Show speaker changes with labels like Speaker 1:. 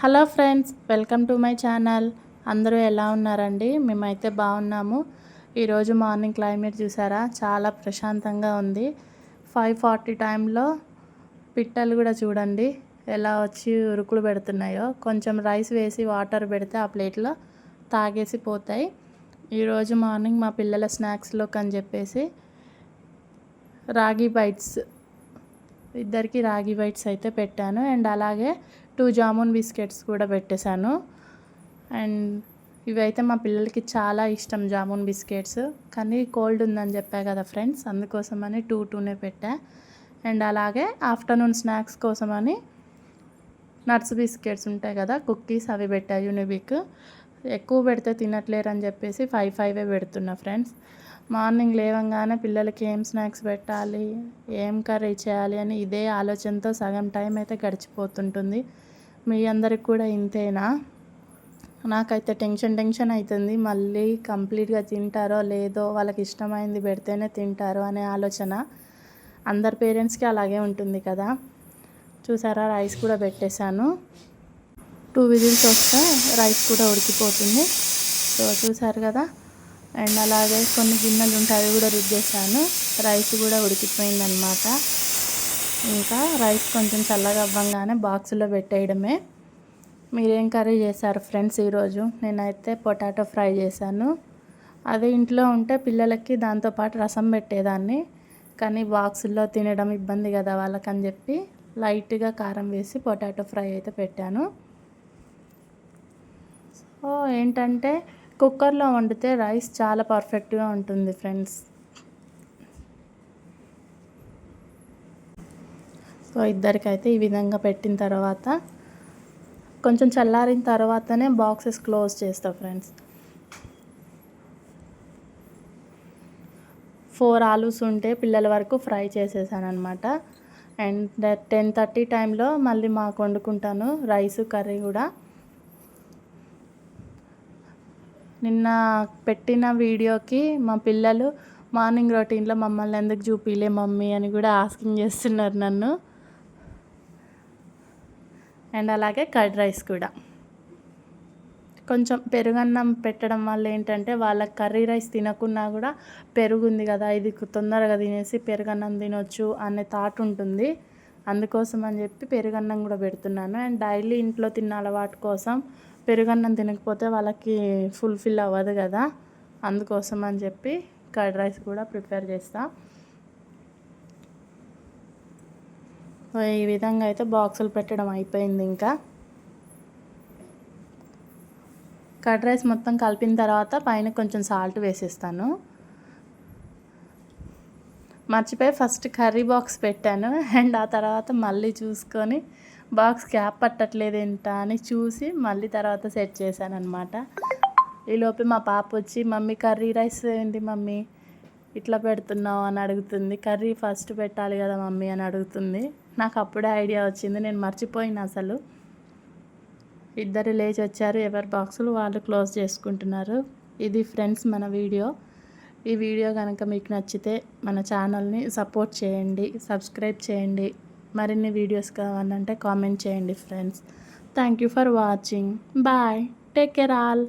Speaker 1: Hello friends welcome to my channel. అందరూ ఎలా ఉన్నారండి? మేమైతే బాగున్నాము. ఈరోజు మార్నింగ్ క్లైమేట్ చూసారా? చాలా ప్రశాంతంగా ఉంది. ఫైవ్ ఫార్టీ టైంలో పిట్టలు కూడా చూడండి. ఎలా వచ్చి ఉరుకులు పెడుతున్నాయో. కొంచెం రైస్ వేసి వాటర్ పెడితే ఆ ప్లేట్లో తాగేసి పోతాయి. ఈరోజు మార్నింగ్ మా పిల్లల స్నాక్స్లోకి అని చెప్పేసి రాగి బైట్స్ ఇద్దరికి రాగి బైట్స్ అయితే పెట్టాను. అండ్ అలాగే టూ జామున్ బిస్కెట్స్ కూడా పెట్టేశాను. అండ్ ఇవైతే మా పిల్లలకి చాలా ఇష్టం జామున్ బిస్కెట్స్. కానీ కోల్డ్ ఉందని చెప్పా కదా ఫ్రెండ్స్ అందుకోసమని టూ టూనే పెట్టా. అండ్ అలాగే ఆఫ్టర్నూన్ స్నాక్స్ కోసమని నట్స్ బిస్కెట్స్ ఉంటాయి కదా కుక్కీస్ అవి పెట్టా యూనిబిక్. ఎక్కువ పెడితే తినట్లేరు అని చెప్పేసి ఫైవ్ ఫైవే పెడుతున్నా ఫ్రెండ్స్. మార్నింగ్ లేవంగానే పిల్లలకి ఏం స్నాక్స్ పెట్టాలి ఏం కర్రీ చేయాలి అని ఇదే ఆలోచనతో సగం టైం అయితే గడిచిపోతుంటుంది. మీ అందరికి కూడా ఇంతేనా? నాకైతే టెన్షన్ టెన్షన్ అవుతుంది. మళ్ళీ కంప్లీట్గా తింటారో లేదో వాళ్ళకి ఇష్టమైంది పెడితేనే తింటారో అనే ఆలోచన అందరి పేరెంట్స్కి అలాగే ఉంటుంది కదా? చూసారా? రైస్ కూడా పెట్టేశాను. టూ విజిల్స్ వస్తే రైస్ కూడా ఉడికిపోతుంది. సో చూసారు కదా? అండ్ అలాగే కొన్ని గిన్నెలు ఉంటాయి అవి కూడా రుద్దేశాను రైస్ కూడా ఉడికిపోయిందనమాట ఇంకా రైస్ కొంచెం చల్లగా అవ్వగానే బాక్సులో పెట్టేయడమే. మీరేం కర్రీ చేశారు ఫ్రెండ్స్ ఈరోజు? నేనైతే పొటాటో ఫ్రై చేశాను. అదే ఇంట్లో ఉంటే పిల్లలకి దాంతోపాటు రసం పెట్టేదాన్ని. కానీ బాక్సుల్లో తినడం ఇబ్బంది కదా వాళ్ళకని చెప్పి లైట్గా కారం వేసి పొటాటో ఫ్రై అయితే పెట్టాను. సో ఏంటంటే కుక్కర్లో వండితే రైస్ చాలా పర్ఫెక్ట్గా ఉంటుంది ఫ్రెండ్స్. సో ఇద్దరికైతే ఈ విధంగా పెట్టిన తర్వాత కొంచెం చల్లారిన తర్వాతనే బాక్సెస్ క్లోజ్ చేస్తా ఫ్రెండ్స్. ఫోర్ ఆలూస్ ఉంటే పిల్లల వరకు ఫ్రై చేసేసాను అనమాట అండ్ టెన్ థర్టీ టైంలో మళ్ళీ మాకు వండుకుంటాను రైస్ కర్రీ కూడా. నిన్న పెట్టిన వీడియోకి మా పిల్లలు మార్నింగ్ రొటీన్లో మమ్మల్ని ఎందుకు చూపిలే మమ్మీ అని కూడా ఆస్కింగ్ చేస్తున్నారు నన్ను. అండ్ అలాగే కర్డ్ రైస్ కూడా. కొంచెం పెరుగన్నం పెట్టడం వల్ల ఏంటంటే వాళ్ళకి కర్రీ రైస్ తినకున్నా కూడా పెరుగుంది కదా ఇది తొందరగా తినేసి పెరుగన్నం తినొచ్చు అనే థాట్ ఉంటుంది. అందుకోసం అని చెప్పి పెరుగన్నం కూడా పెడుతున్నాను. అండ్ డైలీ ఇంట్లో తిన్న అలవాటు కోసం పెరుగన్నం తినకపోతే వాళ్ళకి ఫుల్ఫిల్ అవ్వదు కదా. అందుకోసం అని చెప్పి కర్డ్ రైస్ కూడా ప్రిపేర్ చేస్తా. ఈ విధంగా అయితే బాక్సులు పెట్టడం అయిపోయింది ఇంకా. కర్డ్ రైస్ మొత్తం కలిపిన తర్వాత పైన కొంచెం సాల్ట్ వేసేస్తాను. మర్చిపోయి ఫస్ట్ కర్రీ బాక్స్ పెట్టాను. అండ్ ఆ తర్వాత మళ్ళీ చూసుకొని బాక్స్ క్యాప్ పట్టట్లేదు ఏంట అని చూసి మళ్ళీ తర్వాత సెట్ చేశాను అనమాట ఈలోపు మా పాప వచ్చి మమ్మీ కర్రీ రైస్ ఏంటి మమ్మీ? ఇట్లా పెడుతున్నావు? అని అడుగుతుంది. కర్రీ ఫస్ట్ పెట్టాలి కదా మమ్మీ? అని అడుగుతుంది. నాకు అప్పుడే ఐడియా వచ్చింది. నేను మర్చిపోయిన అసలు. ఇద్దరు లేచి వచ్చారు. ఎవరి బాక్సులు వాళ్ళు క్లోజ్ చేసుకుంటున్నారు. ఇది ఫ్రెండ్స్ మన వీడియో. ఈ వీడియో కనుక మీకు నచ్చితే మన ఛానల్ని సపోర్ట్ చేయండి సబ్స్క్రైబ్ చేయండి. మరిన్ని వీడియోస్ కావాలంటే కామెంట్ చేయండి friends. Thank you for watching bye take care all